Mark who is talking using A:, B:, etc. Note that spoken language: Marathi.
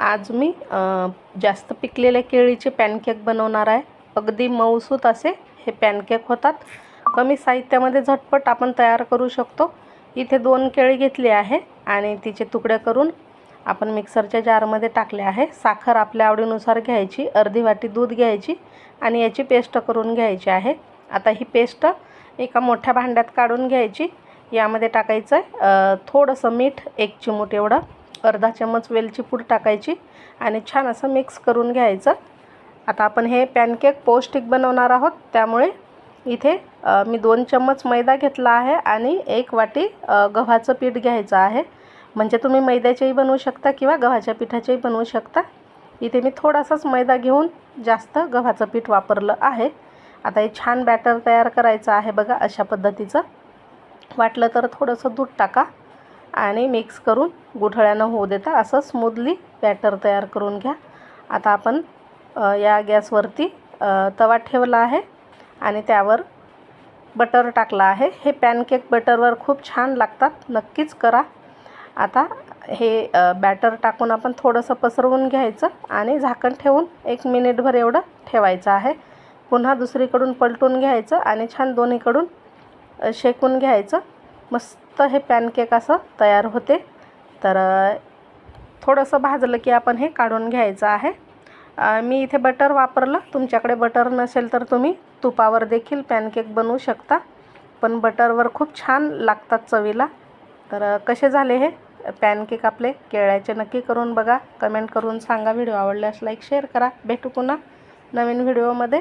A: आज मी जास्त पिकलेल्या केळीचे पॅनकेक बनवणार आहे. अगदी मऊसूत असे हे पॅनकेक होतात. कमी साहित्यामध्ये झटपट आपण तयार करू शकतो. इथे दोन केळी घेतली आहे आणि तिचे तुकडे करून आपण मिक्सरच्या जारमध्ये टाकले आहे. साखर आपल्या आवडीनुसार घ्यायची अर्धी वाटी दूध घ्यायची आणि याची पेस्ट करून घ्यायची आहे. आता ही पेस्ट एका मोठ्या भांड्यात काढून घ्यायची. यामध्ये टाकायचं आहे थोडंसं मीठ एक चिमूट एवढं. अर्धा चम्मच वेलची पूड टाकायची आणि छान असं मिक्स करून घ्यायचं. आता आपण हे पॅनकेक पौष्टिक बनवणार आहोत. त्यामुळे इथे मी दोन चम्मच मैदा घेतला आहे आणि एक वाटी गव्हाचं पीठ घ्यायचं आहे. म्हणजे तुम्ही मैद्याचेही बनवू शकता किंवा गव्हाच्या पिठाचेही बनवू शकता. इथे मी थोडासाच मैदा घेऊन जास्त गव्हाचं पीठ वापरलं आहे. आता हे छान बॅटर तयार करायचं आहे बघा अशा पद्धतीचं. वाटलं तर थोडंसं दूध टाका. आणि मिक्स करून गुठळ्यानं होऊ देता. असं स्मूदली बॅटर तयार करून घ्या. आता आपण या गॅसवरती तवा ठेवला आहे आणि त्यावर बटर टाकला आहे. हे पॅनकेक बटरवर खूप छान लागतात. नक्कीच करा. आता हे बॅटर टाकून आपण थोडंसं पसरवून घ्यायचं आणि झाकण ठेवून एक मिनिटभर एवढं ठेवायचं आहे. पुन्हा दुसरीकडून पलटून घ्यायचं आणि छान दोन्हीकडून शेकून घ्यायचं. मस्त हे पॅनकेक असं तयार होते. तर थोडंसं भाजलं की आपण हे काढून घ्यायचं आहे. मी इथे बटर वापरलं. तुमच्याकडे बटर नसेल तर तुम्ही तुपावर देखील पॅनकेक बनवू शकता. पण बटरवर खूप छान लागतात चवीला. तर कसे झाले हे? पॅनकेक आपले केळ्याचे नक्की करून बघा. कमेंट करून सांगा. व्हिडिओ आवडल्यास लाईक शेअर करा. भेटू पुन्हा नवीन व्हिडिओमध्ये.